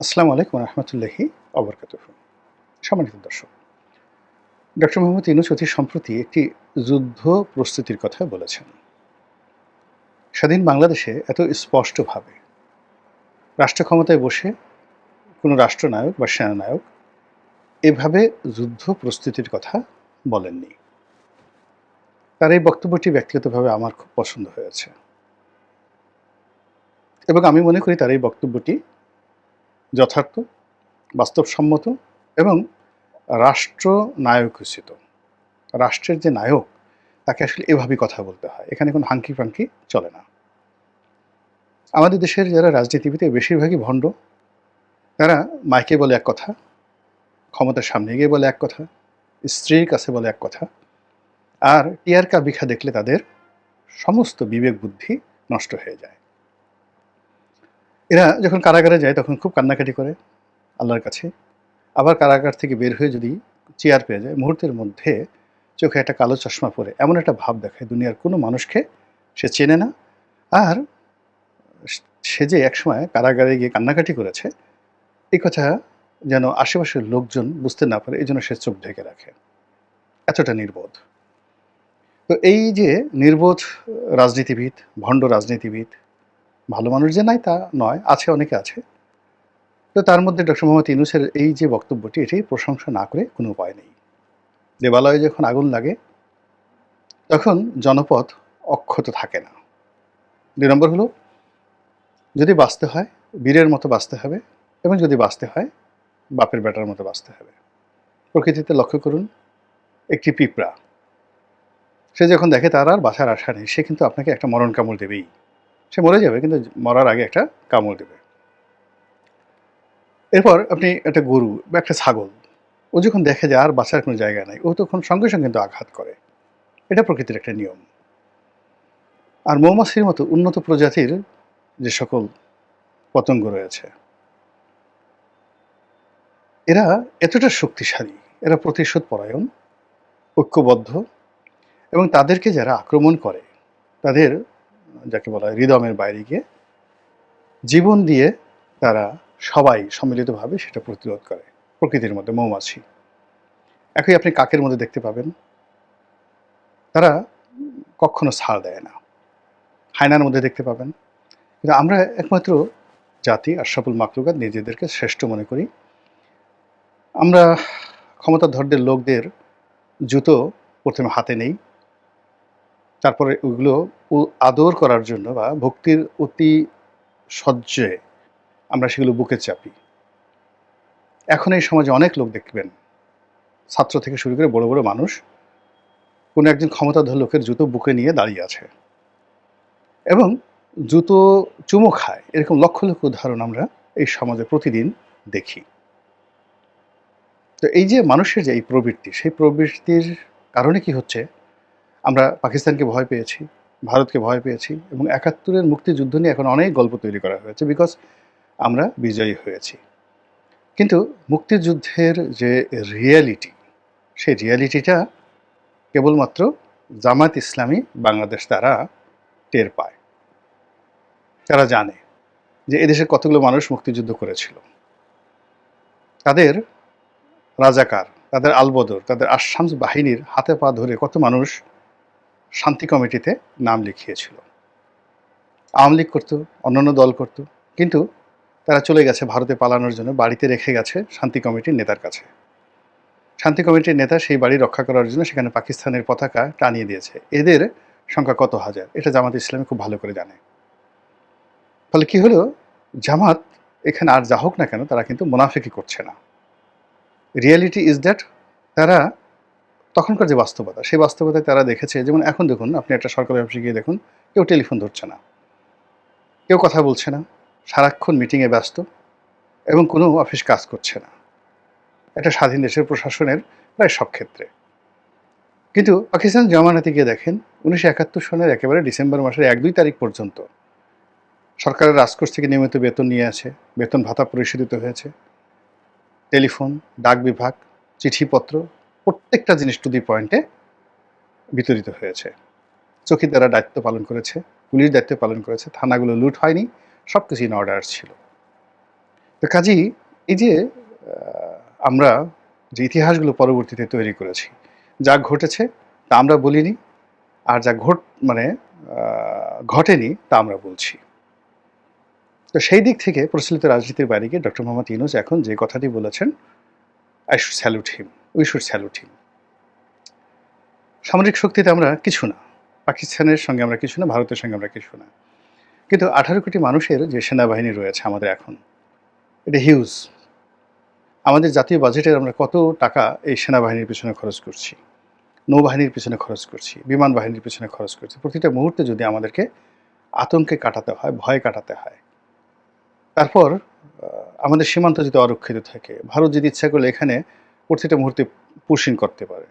আসসালামু আলাইকুম রহমতুল্লাহি অবরকাত সম্মানিত দর্শক, ডক্টর মোহাম্মদ ইনুস অতি সম্প্রতি একটি যুদ্ধ প্রস্তুতির কথা বলেছেন। স্বাধীন বাংলাদেশে এত স্পষ্টভাবে রাষ্ট্র ক্ষমতায় বসে কোনো রাষ্ট্রনায়ক বা সেনানায়ক এভাবে যুদ্ধ প্রস্তুতির কথা বলেননি। তার এই বক্তব্যটি ব্যক্তিগতভাবে আমার খুব পছন্দ হয়েছে। এবং আমি মনে করি তার এই বক্তব্যটি যথার্থ, বাস্তবসম্মত এবং রাষ্ট্র নায়কোচিত রাষ্ট্রের যে নায়ক, তাকে আসলে এভাবেই কথা বলতে হয়। এখানে কোনো হাঙ্কি ফাঙ্কি চলে না। আমাদের দেশের যারা রাজনীতিবিদে বেশিরভাগই ভণ্ড। তারা মাইকে বলে এক কথা, ক্ষমতার সামনে গিয়ে বলে এক কথা, স্ত্রীর কাছে বলে এক কথা, আর টিয়ার কাবিখা দেখলে তাদের সমস্ত বিবেক বুদ্ধি নষ্ট হয়ে যায়। এরা যখন কারাগারে যায় তখন খুব কান্নাকাটি করে আল্লাহর কাছে। আবার কারাগার থেকে বের হয়ে যদি চেয়ার পেয়ে যায়, মুহূর্তের মধ্যে চোখে একটা কালো চশমা পরে এমন একটা ভাব দেখায় দুনিয়ার কোনো মানুষকে, সে চেনে না। আর সে যে একসময় কারাগারে গিয়ে কান্নাকাটি করেছে এই কথা যেন আশেপাশের লোকজন বুঝতে না পারে এই জন্য সে চোখ ঢেকে রাখে। এতটা নির্বোধ। তো এই যে নির্বোধ রাজনীতিবিদ, ভণ্ড রাজনীতিবিদ ভালো মানুষ যে নাই তা নয়, আছে অনেকে আছে। তো তার মধ্যে ডক্টর মোহাম্মদ ইউনুসের এই যে বক্তব্যটি, এটি প্রশংসা না করে কোনো উপায় নেই। দেবালয়ে যখন আগুন লাগে, তখন জনপদ অক্ষত থাকে না। দুই নম্বর হলো, যদি বাঁচতে হয়, বীরের মতো বাঁচতে হবে এবং যদি বাঁচতে হয়, বাপের বেটার মতো বাঁচতে হবে। প্রকৃতিতে লক্ষ্য করুন, একটি পিঁপড়া, সে যখন দেখে তার আর বাঁচার আশা নেই, সে কিন্তু আপনাকে একটা মরণ কামড় দেবেই। সে মরে যাবে, কিন্তু মরার আগে একটা কামড় দেবে। এরপর আপনি একটা গরু বা একটা ছাগল, ও যখন দেখে যে আর বাঁচার কোনো জায়গা নাই, ও তখন সঙ্গে সঙ্গে কিন্তু আঘাত করে। এটা প্রকৃতির একটা নিয়ম। আর মৌমাছির মতো উন্নত প্রজাতির যে সকল পতঙ্গ রয়েছে, এরা এতটা শক্তিশালী, এরা প্রতিশোধ পরায়ণ, ঐক্যবদ্ধ এবং তাদেরকে যারা আক্রমণ করে, তাদের যাকে বলা হয় হৃদমের বাইরে গিয়ে জীবন দিয়ে তারা সবাই সম্মিলিতভাবে সেটা প্রতিরোধ করে। প্রকৃতির মধ্যে মৌমাছি। একই আপনি কাকের মধ্যে দেখতে পাবেন। তারা কখনো ছাড় দেয় না। হায়নার মধ্যে দেখতে পাবেন। কিন্তু আমরা একমাত্র জাতি আর আশরাফুল মাকলুকাত নিজেদেরকে শ্রেষ্ঠ মনে করি। আমরা ক্ষমতাধরদের লোকদের জুতো প্রথমে হাতে নেই। তারপরে ওইগুলো আদর করার জন্য বা ভক্তির অতি সহ্যে আমরা সেগুলো বুকে চাপি। এখন এই সমাজে অনেক লোক দেখবেন, ছাত্র থেকে শুরু করে বড় বড় মানুষ, কোনো একজন ক্ষমতাধর লোকের জুতো বুকে নিয়ে দাঁড়িয়ে আছে এবং জুতো চুমো খায়। এরকম লক্ষ লক্ষ উদাহরণ আমরা এই সমাজে প্রতিদিন দেখি। তো এই যে মানুষের যে এই প্রবৃত্তি, সেই প্রবৃত্তির কারণে কি হচ্ছে? আমরা পাকিস্তানকে ভয় পেয়েছি, ভারতকে ভয় পেয়েছি এবং একাত্তরের মুক্তিযুদ্ধ নিয়ে এখন অনেক গল্প তৈরি করা হয়েছে বিকজ আমরা বিজয়ী হয়েছি। কিন্তু মুক্তিযুদ্ধের যে রিয়ালিটি সেই রিয়ালিটিটা কেবলমাত্র জামাত ইসলামী বাংলাদেশ তারা টের পায়। তারা জানে যে এদেশের কতগুলো মানুষ মুক্তিযুদ্ধ করেছিল। তাদের রাজাকার, তাদের আলবদর, তাদের আসামস বাহিনীর হাতে পা ধরে কত মানুষ শান্তি কমিটিতে নাম লিখিয়েছিল। আওয়ামী লীগ করতো, অন্যান্য দল করত, কিন্তু তারা চলে গেছে ভারতে পালানোর জন্য, বাড়িতে রেখে গেছে শান্তি কমিটির নেতার কাছে। শান্তি কমিটির নেতা সেই বাড়ি রক্ষা করার জন্য সেখানে পাকিস্তানের পতাকা টানিয়ে দিয়েছে। এদের সংখ্যা কত হাজার? এটা জামাত ইসলামী খুব ভালো করে জানে। ফলে কি হলো? জামাত এখানে আর যা হোক না কেন, তারা কিন্তু মুনাফিকি করছে না। রিয়ালিটি ইজ দ্যাট তারা তখনকার যে বাস্তবতা, সেই বাস্তবতায় তারা দেখেছে, যেমন এখন দেখুন, আপনি একটা সরকারি অফিসে গিয়ে দেখুন, কেউ টেলিফোন ধরছে না। কেউ কথা বলছে না, সারাক্ষণ মিটিংয়ে ব্যস্ত এবং কোনো অফিস কাজ করছে না। এটা স্বাধীন দেশের প্রশাসনের প্রায় সব ক্ষেত্রে। কিন্তু পাকিস্তান জমানাতে গিয়ে দেখেন, উনিশশো একাত্তর সনের একেবারে ডিসেম্বর মাসের এক দুই তারিখ পর্যন্ত সরকারের রাজকোষ থেকে নিয়মিত বেতন নিয়ে আছে বেতন ভাতা পরিশোধিত হয়েছে। টেলিফোন, ডাক বিভাগ, চিঠিপত্র প্রত্যেকটা জিনিস টু দি পয়েন্টে বিতরিত হয়েছে। চকিদারা দায়িত্ব পালন করেছে, পুলিশ দায়িত্ব পালন করেছে, থানাগুলো লুট হয়নি সব কিছু ইন অর্ডার ছিল। তো কাজেই এই যে আমরা যে ইতিহাসগুলো পরবর্তীতে তৈরি করেছি, যা ঘটেছে তা আমরা বলিনি, আর যা ঘট মানে ঘটেনি তা আমরা বলছি। তো সেই দিক থেকে প্রচলিত রাজনীতির বাইরে গিয়ে ডক্টর মোহাম্মদ ইউনুস এখন যে কথাটি বলেছেন I should salute him we should salute him সামরিক শক্তিতে আমরা কিছু না। পাকিস্তানের সঙ্গে আমরা কিছু না, ভারতের সঙ্গে আমরা কিছু না। কিন্তু আঠারো কোটি মানুষের যে সেনাবাহিনী রয়েছে আমাদের এখন, এটা হিউজ আমাদের জাতীয় বাজেটের আমরা কত টাকা এই সেনাবাহিনীর পিছনে খরচ করছি? নৌবাহিনীর পিছনে খরচ করছি, বিমান বাহিনীর পিছনে খরচ করছি। প্রতিটা মুহূর্তে যদি আমাদেরকে আতঙ্কে কাটাতে হয়, ভয় কাটাতে হয়, তারপর আমাদের সীমান্ত যদি অরক্ষিত থাকে, ভারত যদি ইচ্ছা করলে এখানে প্রতিটা মুহূর্তে পুশিং করতে পারে।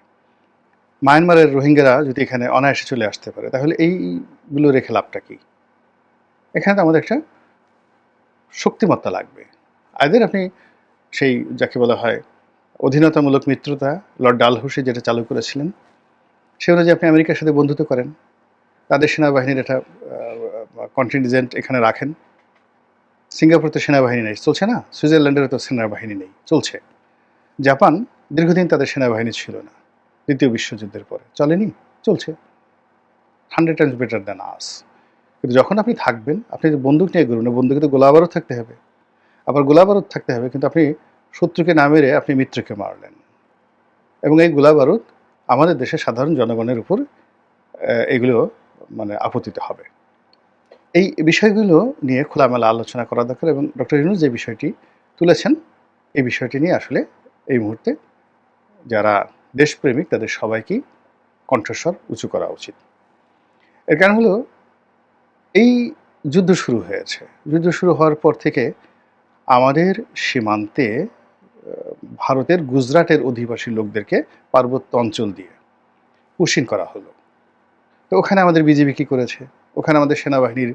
মায়ানমারের রোহিঙ্গারা যদি এখানে অনায়াসে চলে আসতে পারে, তাহলে এইগুলো রেখে লাভটা কি? এখানে তো আমাদের একটা শক্তিমত্তা লাগবে। আদের আপনি সেই যাকে বলা হয় অধীনতামূলক মিত্রতা, লর্ড ডালহুসি যেটা চালু করেছিলেন, সে অনুযায়ী আপনি আমেরিকার সাথে বন্ধুত্ব করেন। তাদের সেনাবাহিনীর একটা কন্টিনজেন্ট এখানে রাখেন। সিঙ্গাপুর তো সেনাবাহিনী নেই। চলছে না? সুইজারল্যান্ডেরও তো সেনাবাহিনী নেই। চলছে। জাপান দীর্ঘদিন তাদের সেনাবাহিনী ছিল না। দ্বিতীয় বিশ্বযুদ্ধের পরে। চলেনি? চলছে। Hundred times better than us কিন্তু যখন আপনি থাকবেন, আপনি বন্দুক নিয়ে ঘুরবেন বন্দুকে তো গোলাবারও থাকতে হবে। আবার গোলাবারুদ থাকতে হবে, কিন্তু আপনি শত্রুকে না মেরে আপনি মিত্রকে মারলেন। এবং এই গোলাবারুদ আমাদের দেশের সাধারণ জনগণের উপর এগুলো মানে আপতিত হবে। এই বিষয়গুলো নিয়ে খোলামেলা আলোচনা করা দরকার এবং ডক্টর ইউনুস যে বিষয়টি তুলেছেন, এই বিষয়টি নিয়ে আসলে এই মুহূর্তে যারা দেশপ্রেমিক, তাদের সবাইকেই কণ্ঠস্বর উঁচু করা উচিত। এর কারণ হলো, এই যুদ্ধ শুরু হয়েছে। যুদ্ধ শুরু হওয়ার পর থেকে আমাদের সীমান্তে ভারতের গুজরাটের অধিবাসী লোকদেরকে পার্বত্য অঞ্চল দিয়ে পুশিন করা হলো। তো ওখানে আমাদের বিজেপি কী করেছে? ওখানে আমাদের সেনাবাহিনীর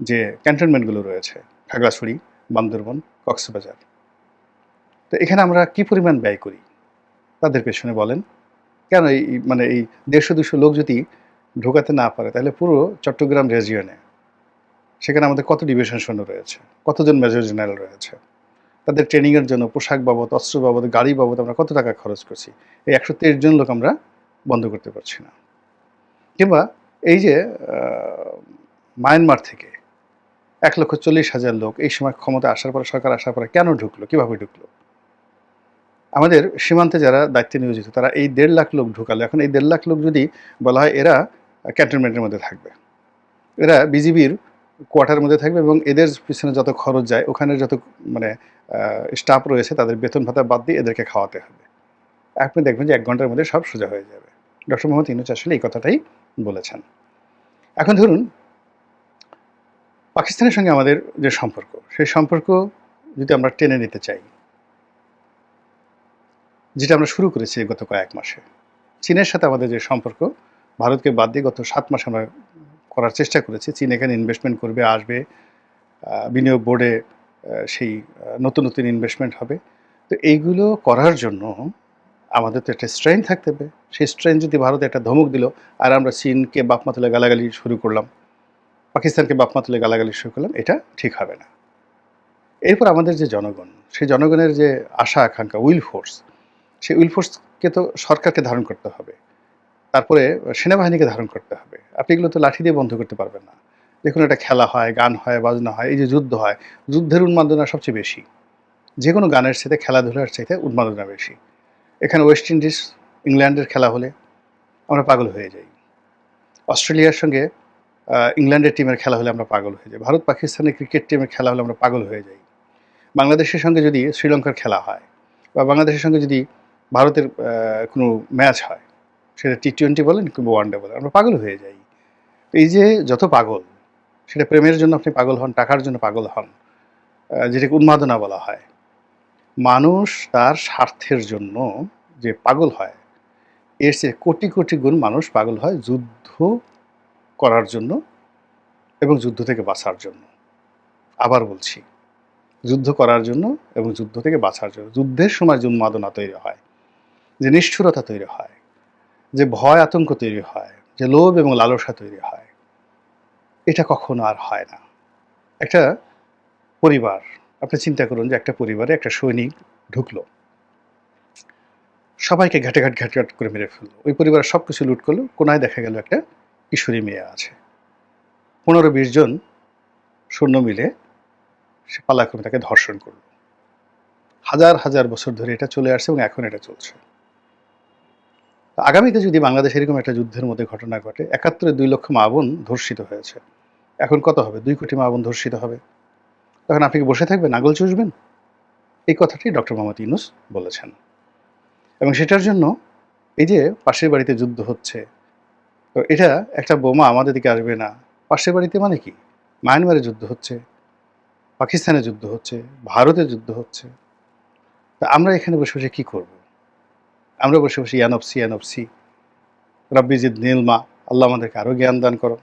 যে ক্যান্টনমেন্টগুলো রয়েছে, খাগড়াছড়ি, বান্দরবন, কক্সবাজার। তো এখানে আমরা কি পরিমাণ ব্যয় করি? তাদের পেছনে বলেন, কেন এই মানে এই দেড়শো দুশো লোক যদি ঢোকাতে না পারে, তাহলে পুরো চট্টগ্রাম রেজিয়নে সেখানে আমাদের কত ডিভিশন সৈন্য রয়েছে, কতজন মেজর জেনারেল রয়েছে, তাদের ট্রেনিংয়ের জন্য পোশাক বাবদ, অস্ত্র বাবদ, গাড়ি বাবদ আমরা কত টাকা খরচ করছি? এই একশো তেইশ জন লোক আমরা বন্ধ করতে পারছি না। কিংবা এই যে মায়ানমার থেকে এক লক্ষ চল্লিশ হাজার লোক এই সময় ক্ষমতা আসার পরে, সরকার আসার পরে কেন ঢুকলো? কীভাবে ঢুকলো? আমাদের সীমান্তে যারা দায়িত্বে নিয়োজিত, তারা এই দেড় লাখ লোক ঢুকালো। এখন এই দেড় লাখ লোক যদি বলা হয়, এরা ক্যান্টনমেন্টের মধ্যে থাকবে। এরা বিজিবির কোয়ার্টার মধ্যে থাকবে এবং এদের পিছনে যত খরচ যায়, ওখানে যত মানে স্টাফ রয়েছে, তাদের বেতন ভাতা বাদ দিয়ে এদেরকে খাওয়াতে হবে। আপনি দেখবেন যে এক ঘণ্টার মধ্যে সব সোজা হয়ে যাবে। ডক্টর মোহাম্মদ ইনুজ আসলে এই কথাটাই বলেছেন। এখন ধরুন, পাকিস্তানের সঙ্গে আমাদের যে সম্পর্ক, সেই সম্পর্ক যদি আমরা টেনে নিতে চাই, যেটা আমরা শুরু করেছি গত কয়েক মাসে, চীনের সাথে আমাদের যে সম্পর্ক, ভারতকে বাদ দিয়ে গত সাত মাস আমরা করার চেষ্টা করেছি। চীন এখানে ইনভেস্টমেন্ট করবে, আসবে বিনিয়োগ বোর্ডে সেই নতুন নতুন ইনভেস্টমেন্ট হবে। তো এইগুলো করার জন্য আমাদের তো একটা স্ট্রেন থাকতে হবে। সেই স্ট্রেন যদি ভারত একটা ধমক দিল, আর আমরা চীনকে বাপমা তুলে গালাগালি শুরু করলাম, পাকিস্তানকে বাপমা তুলে গালাগালি শুরু করলাম, এটা ঠিক হবে না। এরপর আমাদের যে জনগণ, সেই জনগণের যে আশা, আকাঙ্ক্ষা উইল ফোর্স সেই উইল ফোর্সকে তো সরকারকে ধারণ করতে হবে। তারপরে সেনাবাহিনীকে ধারণ করতে হবে। আপনি এগুলো তো লাঠি দিয়ে বন্ধ করতে পারবেন না। দেখুন একটা খেলা হয়, গান হয়, বাজনা হয়, এই যে যুদ্ধ হয়, যুদ্ধের উন্মাদনা সবচেয়ে বেশি। যে কোনো গানের সাথে খেলাধুলার চাইতে উন্মাদনা বেশি। এখানে ওয়েস্ট ইন্ডিজ ইংল্যান্ডের খেলা হলে আমরা পাগল হয়ে যাই। অস্ট্রেলিয়ার সঙ্গে ইংল্যান্ডের টিমের খেলা হলে আমরা পাগল হয়ে যাই। ভারত পাকিস্তানের ক্রিকেট টিমের খেলা হলে আমরা পাগল হয়ে যাই। বাংলাদেশের সঙ্গে যদি শ্রীলঙ্কার খেলা হয় বা বাংলাদেশের সঙ্গে যদি ভারতের কোনো ম্যাচ হয়, সেটা টি টোয়েন্টি বলেন কিংবা ওয়ান ডে বলেন, আমরা পাগল হয়ে যাই। এই যে যত পাগল, সেটা প্রেমের জন্য আপনি পাগল হন, টাকার জন্য পাগল হন যেটাকে উন্মাদনা বলা হয় মানুষ তার স্বার্থের জন্য যে পাগল হয়, এর চেয়ে কোটি কোটি গুণ মানুষ পাগল হয় যুদ্ধ করার জন্য এবং যুদ্ধ থেকে বাঁচার জন্য। আবার বলছি, যুদ্ধ করার জন্য এবং যুদ্ধ থেকে বাঁচার জন্য। যুদ্ধের সময় যে উন্মাদনা তৈরি হয়, যে নিষ্ঠুরতা তৈরি হয়, যে ভয় আতঙ্ক তৈরি হয়, যে লোভ এবং লালসা তৈরি হয়। এটা কখনো আর হয় না। একটা পরিবার আপনি চিন্তা করুন যে একটা পরিবারে একটা সৈনিক ঢুকলো। সবাইকে ঘাটে ঘাট ঘাট ঘাট করে মেরে ফেলল। ওই পরিবারের সব কিছু লুট করল, কোনায় দেখা গেল একটা কিশোরী মেয়ে আছে। পনেরো বিশ জন সৈন্য মিলে সে পালাক্রমে তাকে ধর্ষণ করল। হাজার হাজার বছর ধরে এটা চলে আসছে এবং এখন এটা চলছে। আগামীতে যদি বাংলাদেশ এরকম একটা যুদ্ধের মধ্যে ঘটনা ঘটে, একাত্তরে দুই লক্ষ মা বোন ধর্ষিত হয়েছে। এখন কত হবে? দুই কোটি মা বোন ধর্ষিত হবে। তখন আপনি কি বসে থাকবেন? আগল চুষবেন? এই কথাটি ডক্টর মোহাম্মদ ইউনুস বলেছেন। এবং সেটার জন্য এই যে পাশের বাড়িতে যুদ্ধ হচ্ছে, তো এটা একটা বোমা আমাদের দিকে আসবে না। পাশের বাড়িতে মানে কি? মায়ানমারে যুদ্ধ হচ্ছে, পাকিস্তানে যুদ্ধ হচ্ছে, ভারতে যুদ্ধ হচ্ছে। তা আমরা এখানে বসে বসে কী করব? আমরা বসে বসে ইয়ানফসি ইয়ানফসি রব্বিজিদ নীলমা আল্লাহ আমাদেরকে আরও জ্ঞান দান করো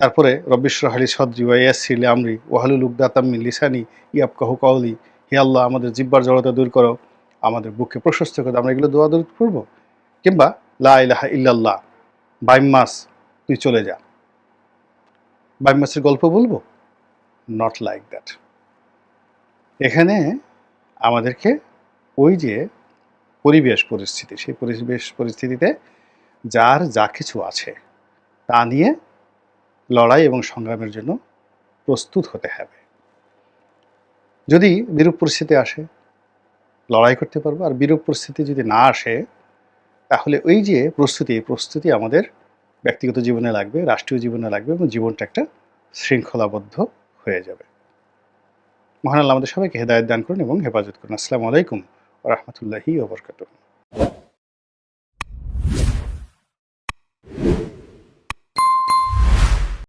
তারপরে রব্বিশ্বর হালি সদ্রি ওয়াইয়াসিল আমরি ওয়াহালুল উকদাতাম্মি লিসানি ইয়াব কাহু কাউলি হে আল্লাহ, আমাদের জিব্বার জড়তা দূর করো, আমাদের বুককে প্রশস্ত করো। আমরা এগুলো দোয়া দূর করব কিংবা লা ইলাহা ইল্লাল্লাহ, বাইম মাস, তুই চলে যা। বাইম মাসের গল্প বলব? নট লাইক দ্যাট এখানে আমাদেরকে ওই যে পরিবেশ পরিস্থিতি, সেই পরিবেশ পরিস্থিতিতে যার যা কিছু আছে, তা নিয়ে লড়াই এবং সংগ্রামের জন্য প্রস্তুত হতে হবে। যদি বিরূপ পরিস্থিতি আসে, লড়াই করতে পারব, আর বিরূপ পরিস্থিতি যদি না আসে, তাহলে ওই যে প্রস্তুতি প্রস্তুতি আমাদের ব্যক্তিগত জীবনে লাগবে, রাষ্ট্রীয় জীবনে লাগবে এবং জীবনটা একটা শৃঙ্খলাবদ্ধ হয়ে যাবে। মহান আল্লাহ আমাদের সবাইকে হেদায়ত দান করুন এবং হেফাজত করুন। আসসালামু আলাইকুম রহমতুল্লাহি ওবরকাতুহ